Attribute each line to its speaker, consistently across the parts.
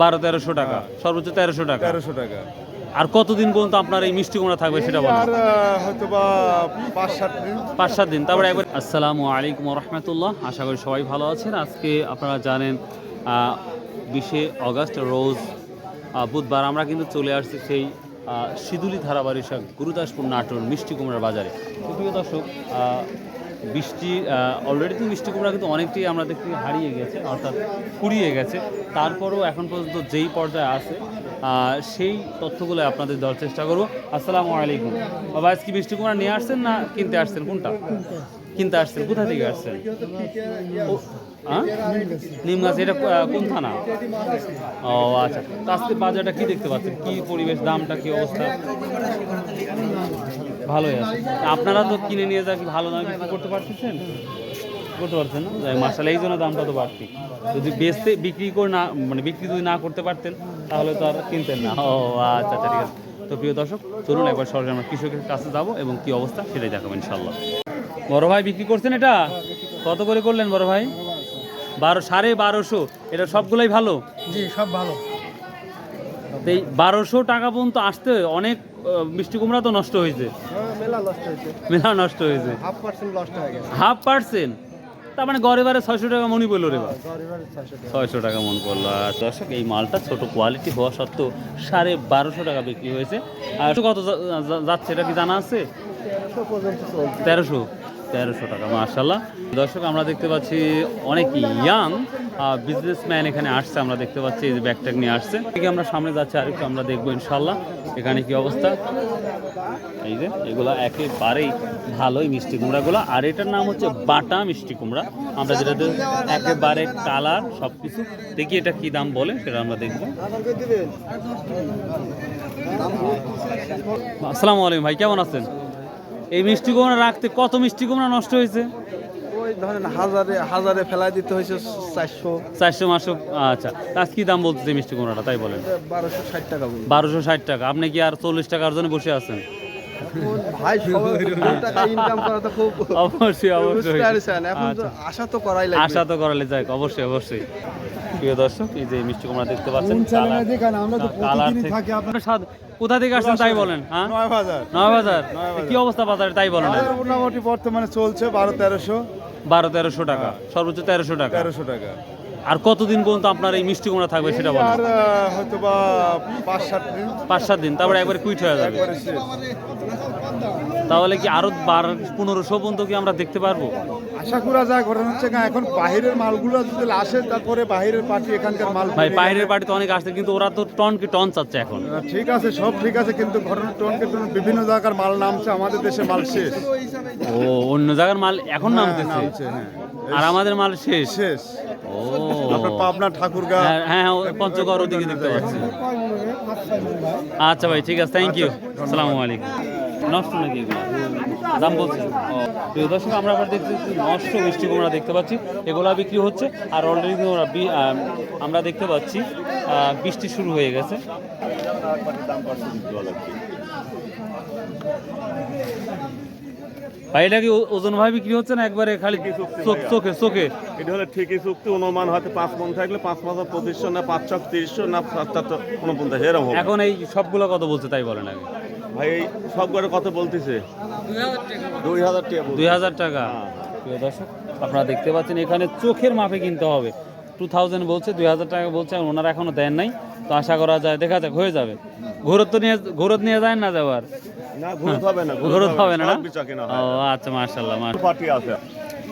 Speaker 1: বারো তেরোশো টাকা। সর্বোচ্চ তেরোশো টাকা।
Speaker 2: তেরোশো টাকা।
Speaker 1: আর কতদিন পর্যন্ত আপনার এই মিষ্টি কুমড়া থাকবে সেটা বলেন।
Speaker 2: আর হয়তো বা পাঁচ সাত দিন।
Speaker 1: পাঁচ সাত দিন। তারপরে একবার আসসালামু আলাইকুম রহমতুল্লাহ। আশা করি সবাই ভালো আছেন। আজকে আপনারা জানেন বিশে অগস্ট রোজ বুধবার আমরা কিন্তু চলে আসছি সেই সিদুলি ধারাবাড়ি গুরুদাসপুর নাটোর মিষ্টি কুমড়ার বাজারে। প্রিয় দর্শক বৃষ্টি অলরেডি তো মিষ্টি কুমড়া কিন্তু অনেকটাই আমরা দেখতে হারিয়ে গেছে, অর্থাৎ ফুরিয়ে গেছে। তারপরেও এখন পর্যন্ত যেই পর্যায়ে আছে সেই তথ্যগুলো আপনাদের দেওয়ার চেষ্টা করব। আসসালামু আলাইকুম। বাবা, আজকে মিষ্টি কুমড়া নিয়ে আসছেন না কিনতে আসছেন? কোনটা? কিনতে আসছেন। কোথা থেকে আসছেন? নিমগাছ এটা কোন থানা? ও আচ্ছা। আজকে বাজারটা কি দেখতে পাচ্ছেন? কি পরিবেশ, দামটা, কি অবস্থা? ভালোই আছে। আপনারা তো কিনে নিয়ে যা, ভালো দামে বিক্রি করতে পারতেছেন? করতে পারছেন না? মাসাল এই জন্য দামটা তো বাড়তি। যদি বেচতে, বিক্রি করে না মানে বিক্রি যদি না করতে পারতেন, তাহলে তো আর কিনতেন না। ও আচ্ছা আচ্ছা ঠিক আছে। তো প্রিয় দর্শক, চলুন একবার সরাসরি আমরা কৃষকের কাছে যাব এবং কি অবস্থা সেটাই দেখাবো ইনশাল্লাহ বড় ভাই, বিক্রি করছেন এটা? কত করে করলেন বড় ভাই? বারো, সাড়ে বারোশো। এটা সবগুলোই ভালো?
Speaker 3: জি, সব ভালো।
Speaker 1: তো এই বারোশো টাকা পর্যন্ত আসতে অনেক মিষ্টি কুমড়া তো নষ্ট হয়েছে।
Speaker 3: মেলা হয়েছে।
Speaker 1: মেলা নষ্ট হয়েছে।
Speaker 3: হাফ পার্সেন্ট হয়ে
Speaker 1: তার মানে গড়ে বারে ছয়শো টাকা মনে পড়ল রে
Speaker 3: ছয়শো টাকা।
Speaker 1: মন করল আর দর্শক এই মালটা ছোট কোয়ালিটি হওয়া সত্ত্বেও সাড়ে বারোশো টাকা বিক্রি হয়েছে। আর কত যাচ্ছে এটা কি জানা আছে?
Speaker 3: তেরোশো
Speaker 1: তেরোশো। টাকা মার্শাল্লাহ দর্শক আমরা দেখতে পাচ্ছি অনেক ইয়াং বিজনেসম্যান এখানে আসছে, আমরা দেখতে পাচ্ছি, এই যে ব্যাগট্যাগ নিয়ে আসছে। এদিকে আমরা সামনে যাচ্ছি, আরেকটু আমরা দেখব ইনশাল্লাহ এখানে কি অবস্থা। এই যে, এগুলা একেবারেই ভালোই মিষ্টি কুমড়াগুলো। আর এটার নাম হচ্ছে বাটা মিষ্টি কুমড়া। আমরা যেটা দিয়ে একেবারে কালার সব কিছু দেখি এটা কি দাম বলে, সেটা আমরা দেখব। আসসালামু আলাইকুম ভাই, কেমন আছেন? এই মিষ্টি কুমড়া রাখতে কত মিষ্টি কুমড়া নষ্ট হয়েছে?
Speaker 3: ধরেন হাজারে হাজারে ফেলাই দিতে হয়েছে চারশো।
Speaker 1: চারশো মাসো আচ্ছা। আজ কি দাম বলতেছে মিষ্টি কুমড়াটা? তাই বলেন।
Speaker 3: বারোশো ষাট টাকা
Speaker 1: বারোশো ষাট টাকা। আপনি কি আর চল্লিশ টাকার জন্য বসে আছেন?
Speaker 3: ভাই টাকা ইনকাম করা তো খুব
Speaker 1: অবশ্যই অবশ্যই। আচ্ছা।
Speaker 3: আশা তো করাই লাগে
Speaker 1: আশা তো করালে যাক অবশ্যই অবশ্যই। প্রিয় দর্শক এই যে মিষ্টি কুমড়া দেখতে পাচ্ছেন কালার থেকে আপনার স্বাদ কোথা থেকে আসছেন তাই বলেন হ্যাঁ?
Speaker 2: নয় বাজার
Speaker 1: নয় বাজার কি অবস্থা বাজারে তাই বলেন?
Speaker 2: মোটামুটি বর্তমানে চলছে বারো তেরোশো।
Speaker 1: বারো তেরোশো টাকা সর্বোচ্চ তেরোশো টাকা।
Speaker 2: তেরোশো টাকা।
Speaker 1: আর কতদিন পর্যন্ত আপনার এই মিষ্টি কুমড়া থাকবে সেটা বলেন।
Speaker 2: আর হয়তো বা পাঁচ সাত দিন।
Speaker 1: পাঁচ সাত দিন তারপরে একবারে কুইট হয়ে যাবে।
Speaker 2: একবারে শেষ।
Speaker 1: তাহলে কি আরও বার পনেরোশো পর্যন্ত কি আমরা দেখতে পারব?
Speaker 2: আশা করা যায় ঘটনা হচ্ছে না, এখন বাহিরের মালগুলো যদি আসে তারপরে বাহিরের পার্টি এখানকার মাল
Speaker 1: ভাই বাইরের বাড়িতে অনেক আসছে কিন্তু ওরা তো টন কি টন চাচ্ছে এখন?
Speaker 2: ঠিক আছে সব ঠিক আছে কিন্তু ঘটনা টন টনকে টন বিভিন্ন জায়গার মাল নামছে আমাদের দেশে মাল শেষ।
Speaker 1: ও অন্য জায়গার মাল এখন নামতেছে?
Speaker 2: নামছে হ্যাঁ।
Speaker 1: আর আমাদের মাল শেষ?
Speaker 2: শেষ। আপনার পাবনা ঠাকুরগা
Speaker 1: হ্যাঁ হ্যাঁ হ্যাঁ, পঞ্চগড় ওদিকে দেখতে পাচ্ছি। আচ্ছা ভাই ঠিক আছে থ্যাংক ইউ আসসালামু আলাইকুম। নষ্ট নাকি এগুলো? দাম বলছি। প্রিয় দর্শক আমরা আবার দেখতে নষ্ট মিষ্টি কুমড়া দেখতে পাচ্ছি। এগুলা বিক্রি হচ্ছে আর অলরেডি ওরা আমরা দেখতে পাচ্ছি বৃষ্টি শুরু হয়ে গেছে। ভাই এটা কি ওজন ভাই বিক্রি হচ্ছে না একবারে খালি চোখ চোখে চোখে?
Speaker 4: এটা হলে ঠিকই চুক্তি অনুমান হয়তো পাঁচ মন থাকলে পাঁচ মাস পঁচিশশো না পাঁচ ছক তিরিশশো না সাতটা উনপঞ্চাশ এরকম
Speaker 1: এখন এই সবগুলো কত বলছে তাই বলেন আগে।
Speaker 4: ভাই এই সব করে কত বলতেছে? দুই হাজার টাকা
Speaker 1: দুই হাজার টাকা। প্রিয় দর্শক আপনারা দেখতে পাচ্ছেন এখানে চোখের মাপে কিনতে হবে। টু থাউজেন্ড বলছে দুই হাজার টাকা বলছে আর ওনারা এখনও দেন নাই। তো আশা করা যায় দেখা যাক হয়ে যাবে। ঘোরত তো নিয়ে ঘোরত নিয়ে যায় না
Speaker 4: যাওয়ার ঘুরতে হবে না
Speaker 1: ও আচ্ছা মার্শাল্লাহ মার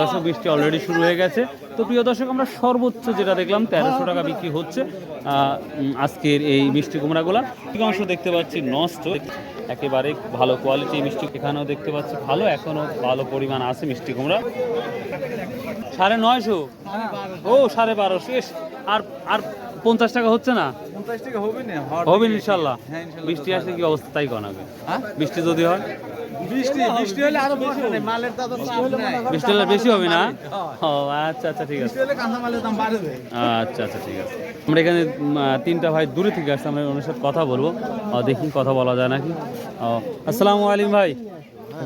Speaker 1: দর্শক বৃষ্টি অলরেডি শুরু হয়ে গেছে। তো প্রিয় দর্শক আমরা সর্বোচ্চ যেটা দেখলাম তেরোশো টাকা বিক্রি হচ্ছে আজকের এই মিষ্টি কুমড়াগুলা। ঠিক অংশ দেখতে পাচ্ছি নষ্ট। একেবারে ভালো কোয়ালিটি মিষ্টি। এখানেও দেখতে পাচ্ছি ভালো এখনও ভালো পরিমাণ আছে মিষ্টি কুমড়া। সাড়ে নয়শো? ও সাড়ে বারোশো। আর আর পঞ্চাশ টাকা হচ্ছে না?
Speaker 3: হবে না
Speaker 1: হবে ইনশাল্লাহ। বৃষ্টি আসলে কি অবস্থা তাই কনাবে বৃষ্টি যদি হয়?
Speaker 3: বৃষ্টি হলে আরও বেশি হবে। মালের
Speaker 1: বৃষ্টি হলে বেশি হবে না? ও আচ্ছা আচ্ছা ঠিক আছে।
Speaker 3: দাম বাড়বে
Speaker 1: আচ্ছা আচ্ছা ঠিক আছে। আমরা এখানে তিনটা ভাই দূরে থেকে আসছে আমরা ওনার সাথে কথা বলব। দেখি কথা বলা যায় নাকি? ও, আসসালামু আলাইকুম ভাই।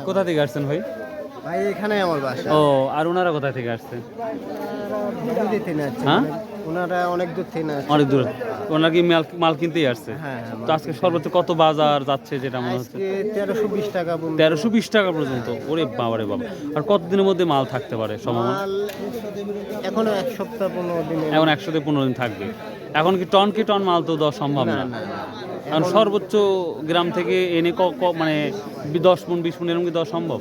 Speaker 1: কোথা থেকে আসছেন ভাই?
Speaker 3: ভাই এখানে আমার বাসা।
Speaker 1: ও আর ওনারা কোথা থেকে
Speaker 3: না
Speaker 1: হ্যাঁ?
Speaker 3: ওনারা অনেক দূর থেকে
Speaker 1: অনেক দূরে। ওনারা কি মাল মাল কিনতেই আসছে?
Speaker 3: হ্যাঁ
Speaker 1: তো আজকে সর্বোচ্চ কত বাজার যাচ্ছে যেটা মনে হচ্ছে?
Speaker 3: তেরোশো বিশ টাকা পর্যন্ত।
Speaker 1: তেরোশো বিশ টাকা পর্যন্ত। ওরে বাবারে বাবা। আর কতদিনের মধ্যে মাল থাকতে পারে সম্ভাবনা
Speaker 3: এখনও এক সপ্তাহ পনেরো দিনে
Speaker 1: এখন একশো থেকে পনেরো দিন থাকবে। এখন কি টন কি টন মাল তো দেওয়া সম্ভব
Speaker 3: না।
Speaker 1: কারণ সর্বোচ্চ গ্রাম থেকে এনে ক- ক- মানে দশ পুন বিশ পুন এরকম কি দেওয়া সম্ভব?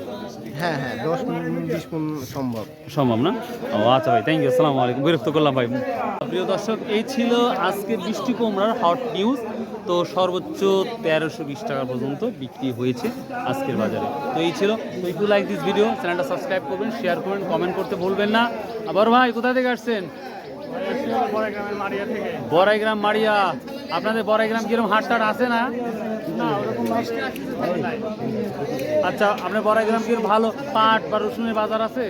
Speaker 3: হ্যাঁ হ্যাঁ দশ মিনিট বিশ মিনিট সম্ভব।
Speaker 1: সম্ভব না? ও আচ্ছা ভাই থ্যাংক ইউ আসসালামু আলাইকুম বিরক্ত করলাম ভাই। প্রিয় দর্শক এই ছিল আজকের বৃষ্টি কুমড়ার হট নিউজ তো সর্বোচ্চ তেরোশো বিশ টাকা পর্যন্ত বিক্রি হয়েছে আজকের বাজারে। তো এই ছিল তো if you like this video চ্যানেলটা সাবস্ক্রাইব করবেন শেয়ার করবেন কমেন্ট করতে ভুলবেন না। আবার ভাই কোথা থেকে আসছেন? বড়াইগ্রাম মারিয়া আপনাদের বড়াইগ্রাম কীরকম হাট টাট আছে না? আচ্ছা আপনার বড়াইগ্রাম কি ভালো পাট বা রসুনের বাজার আছে?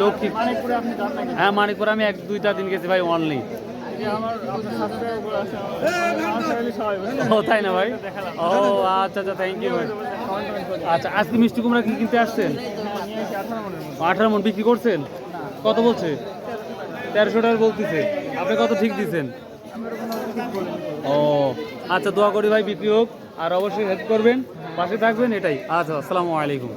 Speaker 1: লক্ষ্মী। হ্যাঁ মানিকপুর আমি এক দুইটা দিন গেছি ভাই অনলি ও, তাই না ভাই? ও আচ্ছা আচ্ছা থ্যাংক ইউ ভাই। আচ্ছা আজকে মিষ্টি কুমড়া কি কিনতে আসছেন? আঠারো মন বিক্রি করছেন? কত বলছে? তেরোশো টাকা বলতেছে। আপনি কত ঠিক দিচ্ছেন ও আচ্ছা দোয়া করি ভাই বিক্রি হোক। আর অবশ্যই হেল্প করবেন, পাশে থাকবেন, এটাই। আচ্ছা আসসালামু আলাইকুম।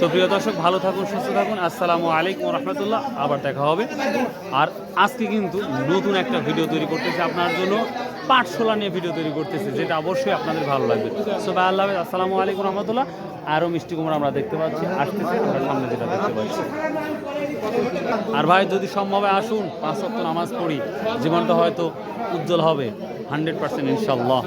Speaker 1: তো প্রিয় দর্শক, ভালো থাকুন, সুস্থ থাকুন। আসসালামু আলাইকুম রহমতুল্লাহ। আবার দেখা হবে। আর আজকে কিন্তু নতুন একটা ভিডিও তৈরি করতেছি আপনার জন্য। পাঠশোলা নিয়ে ভিডিও তৈরি করতেছে, যেটা অবশ্যই আপনাদের ভালো লাগবে। সো ভাই, আল্লাহ আসসালামু আলাইকুম রহমতুল্লাহ। আরও মিষ্টি কুমড়া আমরা দেখতে পাচ্ছি। আসতেছে, আমরা সামনে যেটা দেখতে পাচ্ছি। আর ভাই, যদি সম্ভব আসুন। পাঁচ সপ্তাহ নামাজ পড়ি। জীবনটা হয়তো উজ্জ্বল হবে। হান্ড্রেড পার্সেন্ট ইনশাল্লাহ।